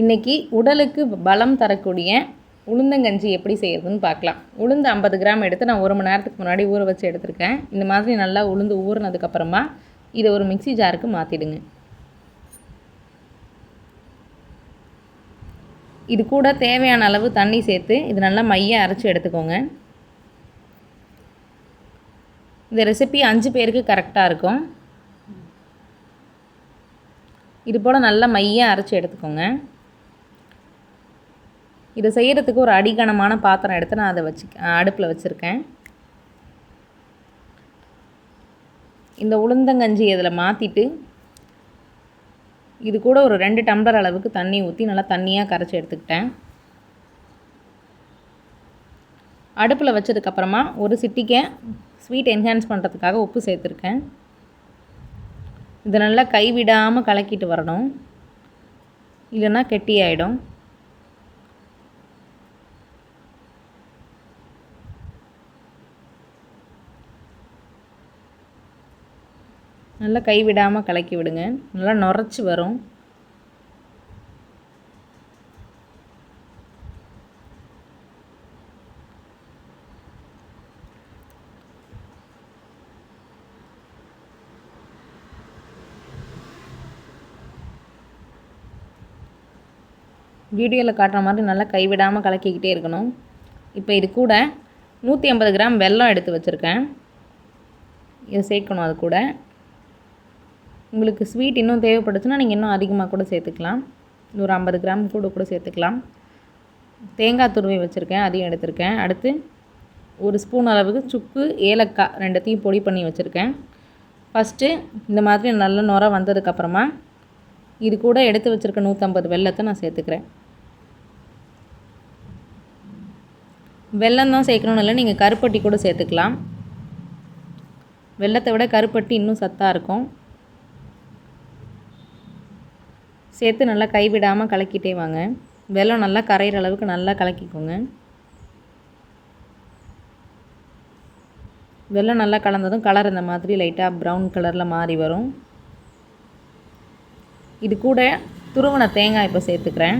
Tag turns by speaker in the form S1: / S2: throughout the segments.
S1: இன்றைக்கி உடலுக்கு பலம் தரக்கூடிய உளுந்தங்கஞ்சி எப்படி செய்கிறதுன்னு பார்க்கலாம். உளுந்து ஐம்பது கிராம் எடுத்து நான் ஒரு மணி நேரத்துக்கு முன்னாடி ஊற வச்சு எடுத்திருக்கேன். இந்த மாதிரி நல்லா உளுந்து ஊறினதுக்கப்புறமா இதை ஒரு மிக்ஸி ஜாருக்கு மாற்றிடுங்க இது கூட தேவையான அளவு தண்ணி சேர்த்து இது நல்லா மைய அரைச்சி எடுத்துக்கோங்க. இந்த ரெசிபி அஞ்சு பேருக்கு கரெக்டாக இருக்கும். இது போல் நல்லா மைய அரைச்சி எடுத்துக்கோங்க. இதை செய்கிறதுக்கு ஒரு அடிகனமான பாத்திரம் எடுத்து நான் அதை வச்சு அடுப்பில் வச்சுருக்கேன். இந்த உளுந்தங்கஞ்சி இதில் மாற்றிட்டு இது கூட ஒரு ரெண்டு டம்ளர் அளவுக்கு தண்ணி ஊற்றி நல்லா தண்ணியாக கரைச்சி எடுத்துக்கிட்டேன். அடுப்பில் வச்சதுக்கப்புறமா ஒரு சிட்டிக்கை ஸ்வீட் என்ஹான்ஸ் பண்ணுறதுக்காக உப்பு சேர்த்துருக்கேன். இதை நல்லா கைவிடாமல் கலக்கிட்டு வரணும். இல்லைன்னா கெட்டி ஆகிடும் நல்லா கைவிடாமல் கலக்கி விடுங்க. நல்லா நுரைச்சி வரும். வீடியோவில் காட்டுற மாதிரி நல்லா கைவிடாமல் கலக்கிக்கிட்டே இருக்கணும். இப்போ இது கூட நூற்றி ஐம்பது கிராம் வெல்லம் எடுத்து வச்சுருக்கேன். இதை சேர்க்கணும் அது கூட. உங்களுக்கு ஸ்வீட் இன்னும் தேவைப்பட்டுச்சுன்னா நீங்கள் இன்னும் அதிகமாக கூட சேர்த்துக்கலாம். ஒரு ஐம்பது கிராம் கூட கூட சேர்த்துக்கலாம். தேங்காய் துருவி வச்சுருக்கேன் அதையும் எடுத்திருக்கேன். அடுத்து ஒரு ஸ்பூன் அளவுக்கு சுக்கு ஏலக்காய் ரெண்டுத்தையும் பொடி பண்ணி வச்சுருக்கேன். ஃபஸ்ட்டு இந்த மாதிரி நல்ல நுர வந்ததுக்கப்புறமா இது கூட எடுத்து வச்சுருக்க நூற்றம்பது வெள்ளத்தை நான் சேர்த்துக்கிறேன். வெல்லம் தான் சேர்க்கணும்னு இல்லை நீங்கள் கருப்பட்டி கூட சேர்த்துக்கலாம். வெள்ளத்தை விட கருப்பட்டி இன்னும் சத்தாக இருக்கும். சேர்த்து நல்லா கைவிடாமல் கலக்கிட்டே வாங்க. வெல்லம் நல்லா கரையிற அளவுக்கு நல்லா கலக்கிக்கோங்க. வெல்லம் நல்லா கலந்ததும் கலர் இந்த மாதிரி லைட்டாக ப்ரௌன் கலரில் மாறி வரும். இது கூட துருவன தேங்காய் இப்போ சேர்த்துக்கிறேன்.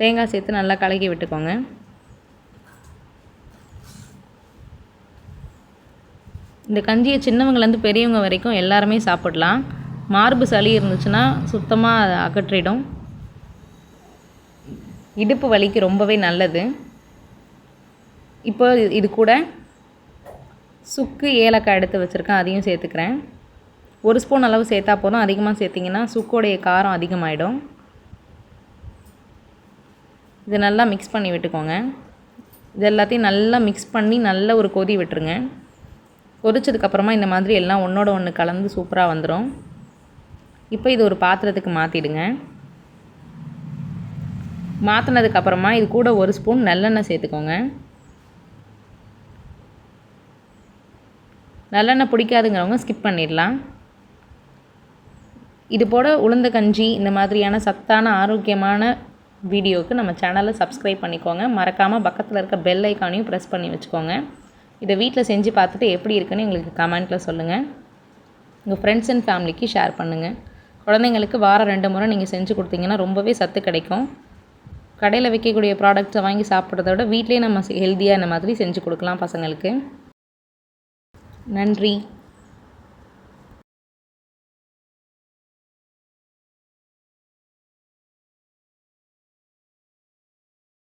S1: தேங்காய் சேர்த்து நல்லா கலக்கி விட்டுக்கோங்க. இந்த கஞ்சியை சின்னவங்கலேருந்து பெரியவங்க வரைக்கும் எல்லாருமே சாப்பிடலாம். மார்பு சளி இருந்துச்சுன்னா சுத்தமாக அதை அகற்றிடும். இடுப்பு வலிக்கு ரொம்பவே நல்லது. இப்போ இது கூட சுக்கு ஏலக்காய் எடுத்து வச்சுருக்கேன் அதையும் சேர்த்துக்கிறேன். ஒரு ஸ்பூன் அளவு சேர்த்தா போதும். அதிகமாக சேர்த்திங்கன்னா சுக்கோடைய காரம் அதிகமாகிடும் இது நல்லா மிக்ஸ் பண்ணி விட்டுக்கோங்க. இது எல்லாத்தையும் நல்லா மிக்ஸ் பண்ணி நல்ல ஒரு கொதி விட்டுருங்க. பொரிச்சதுக்கப்புறமா இந்த மாதிரி எல்லாம் ஒன்றோட ஒன்று கலந்து சூப்பராக வந்துடும் இப்போ இது ஒரு பாத்திரத்துக்கு மாற்றிடுங்க மாற்றினதுக்கப்புறமா இது கூட ஒரு ஸ்பூன் நல்லெண்ணெய் சேர்த்துக்கோங்க. நல்லெண்ணெய் பிடிக்காதுங்கிறவங்க ஸ்கிப் பண்ணிடலாம். இது போல் உளுந்த கஞ்சி இந்த மாதிரியான சத்தான ஆரோக்கியமான வீடியோவுக்கு நம்ம சேனலை சப்ஸ்கிரைப் பண்ணிக்கோங்க. மறக்காமல் பக்கத்தில் இருக்க பெல் ஐக்கானையும் ப்ரெஸ் பண்ணி வச்சுக்கோங்க. இதை வீட்டில் செஞ்சு பார்த்துட்டு எப்படி இருக்குன்னு எங்களுக்கு கமெண்ட்டில் சொல்லுங்கள் உங்கள் ஃப்ரெண்ட்ஸ் அண்ட் ஃபேமிலிக்கு ஷேர் பண்ணுங்கள் குழந்தைங்களுக்கு வாரம் ரெண்டு முறை நீங்கள் செஞ்சு கொடுத்தீங்கன்னா ரொம்பவே சத்து கிடைக்கும். கடையில் விற்கக்கூடிய ப்ராடக்ட்ஸை வாங்கி சாப்பிட்றத விட வீட்லேயே நம்ம ஹெல்த்தியாக இந்த மாதிரி செஞ்சு கொடுக்கலாம் பசங்களுக்கு. நன்றி.